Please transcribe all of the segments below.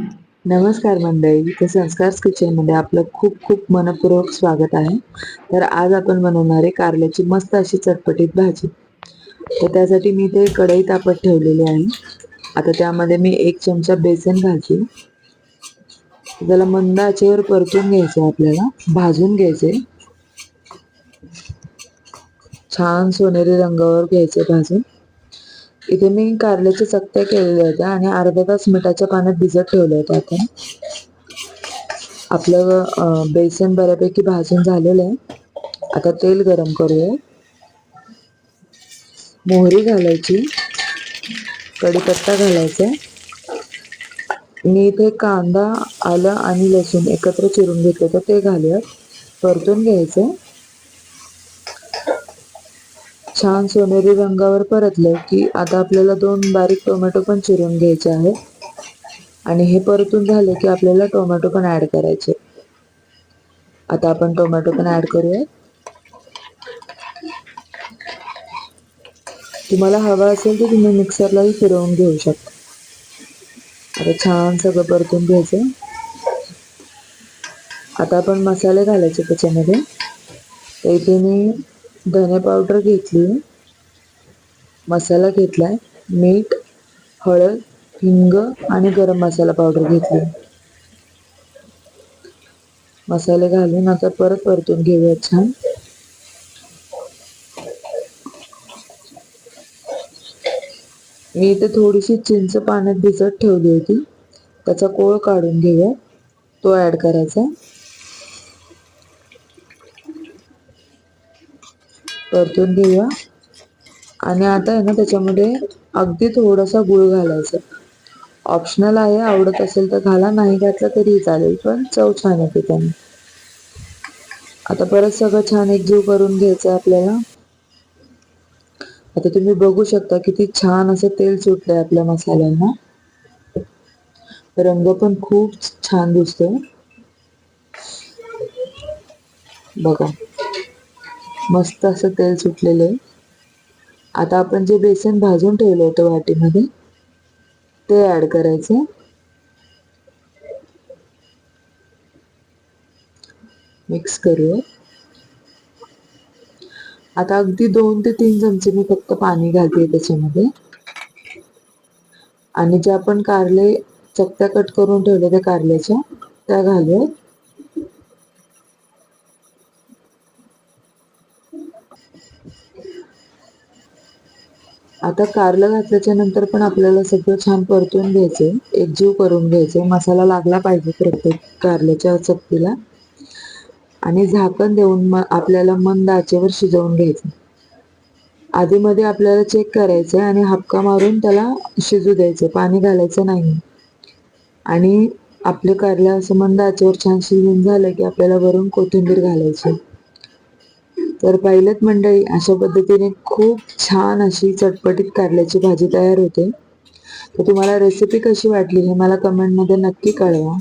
नमस्कार मंडळी तर संस्कार किचनमध्ये आपलं खूप खूप मनपूर्वक स्वागत आहे. तर आज आपण बनवणार आहे कारल्याची मस्त अशी चटपटीत भाजी. तर त्यासाठी मी ते कढई तापत ठेवलेली आहे. आता त्यामध्ये मी एक चमचा बेसन भाजी त्याला मंद आचेवर परतून घ्यायचं आपल्याला भाजून घ्यायचे. छान सोनेरी रंगावर घ्यायचे भाजून. इथे मी कारल्याच्या चकत्या केलेल्या होत्या आणि अर्धा तास मिठाच्या पाण्यात भिजत ठेवलं होतं आपण. आपलं बेसन बऱ्यापैकी भाजून झालेलं आहे. आता तेल गरम करूया. मोहरी घालायची. कढीपत्ता घालायचा मी इथे कांदा आलं आणि लसूण एकत्र चिरून घेतलं होतं ते घालूयात. परतून घ्यायचं छान सोनेरी रंगावर परतलं की आता आपल्याला दोन बारीक टोमॅटो पण चिरून घ्यायचे आहेत. आणि हे परतून झाले की आपल्याला टोमॅटो पण ऍड करायचे. आता आपण टोमॅटो पण ऍड करूया. तुम्हाला हवा असेल तर तुम्ही मिक्सरलाही फिरवून घेऊ शकता. आता छान सगळं परतून घ्यायचं. आता आपण मसाले घालायचे त्याच्यामध्ये. तर इथे मी धने पावडर घेतली. मसाला घेतलाय. मीठ हळद हिंग आणि गरम मसाला पावडर घेतली. मसाले घालून आता परत परतून घेऊया छान. मी इथे थोडीशी चिंच पाण्यात भिजत ठेवली होती. त्याचा कोळ काढून घेऊया. तो ॲड करायचा. परतून घेऊया आणि आता आहे ना त्याच्यामध्ये अगदी थोडासा गुळ घालायचा. ऑप्शनल आहे आवडत असेल तर घाला नाही घातला तरी चालेल पण चव छान येते त्याने. आता परत सगळं छान एकजीव करून घ्यायचं आहे आपल्याला. आता तुम्ही बघू शकता किती छान असं तेल सुटलंय आपल्या मसाल्यांना. रंग पण खूप छान दिसतोय. बघा. मस्त असं तेल सुटलेलं आहे. आता आपण जे बेसन भाजून ठेवलं होतं वाटीमध्ये ते ऍड करायचं मिक्स करूया. आता अगदी दोन ते तीन चमचे मी फक्त पाणी घालते त्याच्यामध्ये. आणि जे आपण कारले चकत्या कट करून ठेवले त्या कारल्याच्या त्या घालूयात. आता कारलं घातल्याच्या नंतर पण आपल्याला सगळं छान परतून घ्यायचंय. एकजीव करून घ्यायचे मसाला लागला पाहिजे प्रत्येक कारल्याच्या चपटीला आणि झाकण देऊन मग आपल्याला मंद आचेवर शिजवून घ्यायचं. आधीमध्ये आपल्याला चेक करायचंय आणि हापका मारून त्याला शिजू द्यायचं पाणी घालायचं नाही आणि आपले कारलं असं मंद आचेवर छान शिजून झालं की आपल्याला वरून कोथिंबीर घालायची. तर पाहिलंत मंडळी अशा पद्धतीने खूप छान अशी चटपटीत कारल्याची भाजी तयार होते. तर तुम्हाला रेसिपी कशी वाटली हे मला कमेंटमध्ये नक्की कळवा.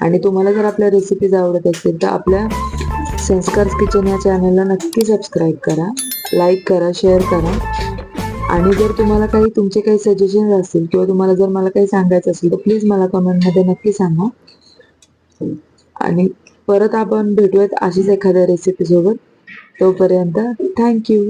आणि तुम्हाला जर आपल्या रेसिपीज आवडत असतील तर आपल्या संस्कार किचन या चॅनलला नक्की सबस्क्राईब करा लाईक करा शेअर करा. आणि जर तुम्हाला काही तुमचे काही सजेशन असतील किंवा तुम्हाला जर मला काही सांगायचं असेल तर प्लीज मला कमेंटमध्ये नक्की सांगा. आणि परत आपण भेटूयात अशीच एखाद्या रेसिपीसोबत तोपर्यंत थँक्यू